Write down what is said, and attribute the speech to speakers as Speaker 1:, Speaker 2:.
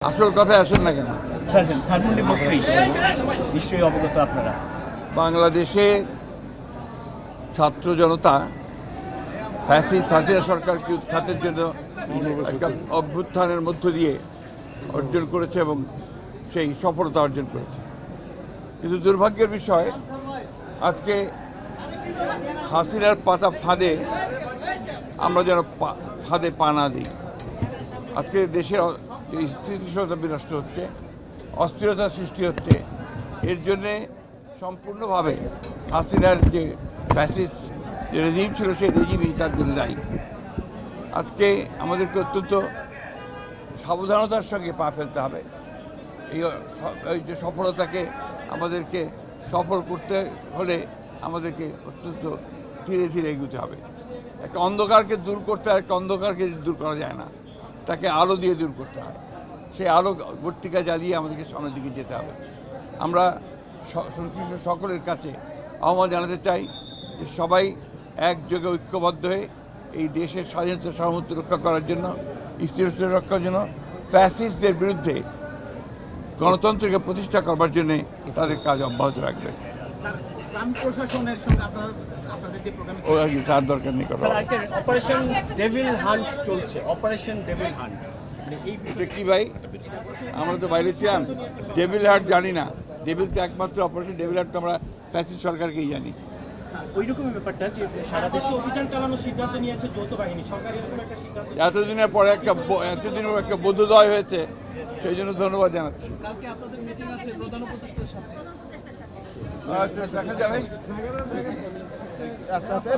Speaker 1: আসল কথায় আসেন না কেন?
Speaker 2: নিশ্চয়ই অবগত আপনারা।
Speaker 1: বাংলাদেশে ছাত্র জনতা হাসিনা সরকারকে উৎখাতের জন্য একটা অভ্যুত্থানের মধ্য দিয়ে অর্জন করেছে এবং সেই সফলতা অর্জন করেছে। কিন্তু দুর্ভাগ্যের বিষয় আজকে হাসিনার পাতা ফাঁদে আমরা যেন ফাঁদে পা না দিই। আজকে দেশের স্থিতিশীলতা বিনষ্ট হচ্ছে, অস্থিরতা সৃষ্টি হচ্ছে। এর জন্যে সম্পূর্ণভাবে হাসিনার যে ফ্যাসিস্ট যে রেজিম ছিল, সেই রেজিমই তার জন্য দায়ী। আজকে আমাদেরকে অত্যন্ত সাবধানতার সঙ্গে পা ফেলতে হবে। এই যে সফলতাকে আমাদেরকে সফল করতে হলে আমাদেরকে অত্যন্ত ধীরে ধীরে এগুতে হবে। একটা অন্ধকারকে দূর করতে আর একটা অন্ধকারকে দূর করা যায় না। তাকে আলো দিয়ে দূর করতে হয়। সেই আলো বর্তিকা জ্বালিয়ে আমাদেরকে সামনের দিকে যেতে হবে। আমরা সংশ্লিষ্ট সকলের কাছে আহ্বান জানাতে চাই যে সবাই একযোগে ঐক্যবদ্ধ হয়ে এই দেশের স্বাধীনতা সার্বভৌমত্ব রক্ষা করার জন্য স্থিরতা রক্ষার জন্য ফ্যাসিস্টদের বিরুদ্ধে গণতন্ত্রকে প্রতিষ্ঠা করবার জন্য তাদের কাজ অব্যাহত রাখবে। ও আর কি তার দরকার নেই কথা
Speaker 2: অপারেশন ডেভিল হান্ট চলছে। অপারেশন ডেভিল হান্ট
Speaker 1: এটা কি ভাই আমরা তো বাইরে ছিলাম ডেভিল হার্ট জানি না ডেভিল তো একমাত্র অপারেশন ডেভিল হার্ট তো আমরা ফ্যাসিস্ট সরকারকেই জানি
Speaker 2: ব্যাপারটা যে সারা দেশে
Speaker 3: অভিযান চালানোর সিদ্ধান্ত নিয়েছে যৌথ বাহিনী সরকার এরকম একটা সিদ্ধান্ত
Speaker 1: এতদিনের পরে একটা ব- এতদিনের পর একটা বোধোদয় হয়েছে সেই জন্য ধন্যবাদ জানাচ্ছি
Speaker 3: কালকে আপনাদের মিটিং আছে প্রধান উপদেষ্টার সাথে
Speaker 1: আচ্ছা দেখা যাবে
Speaker 4: আস্তে আস্তে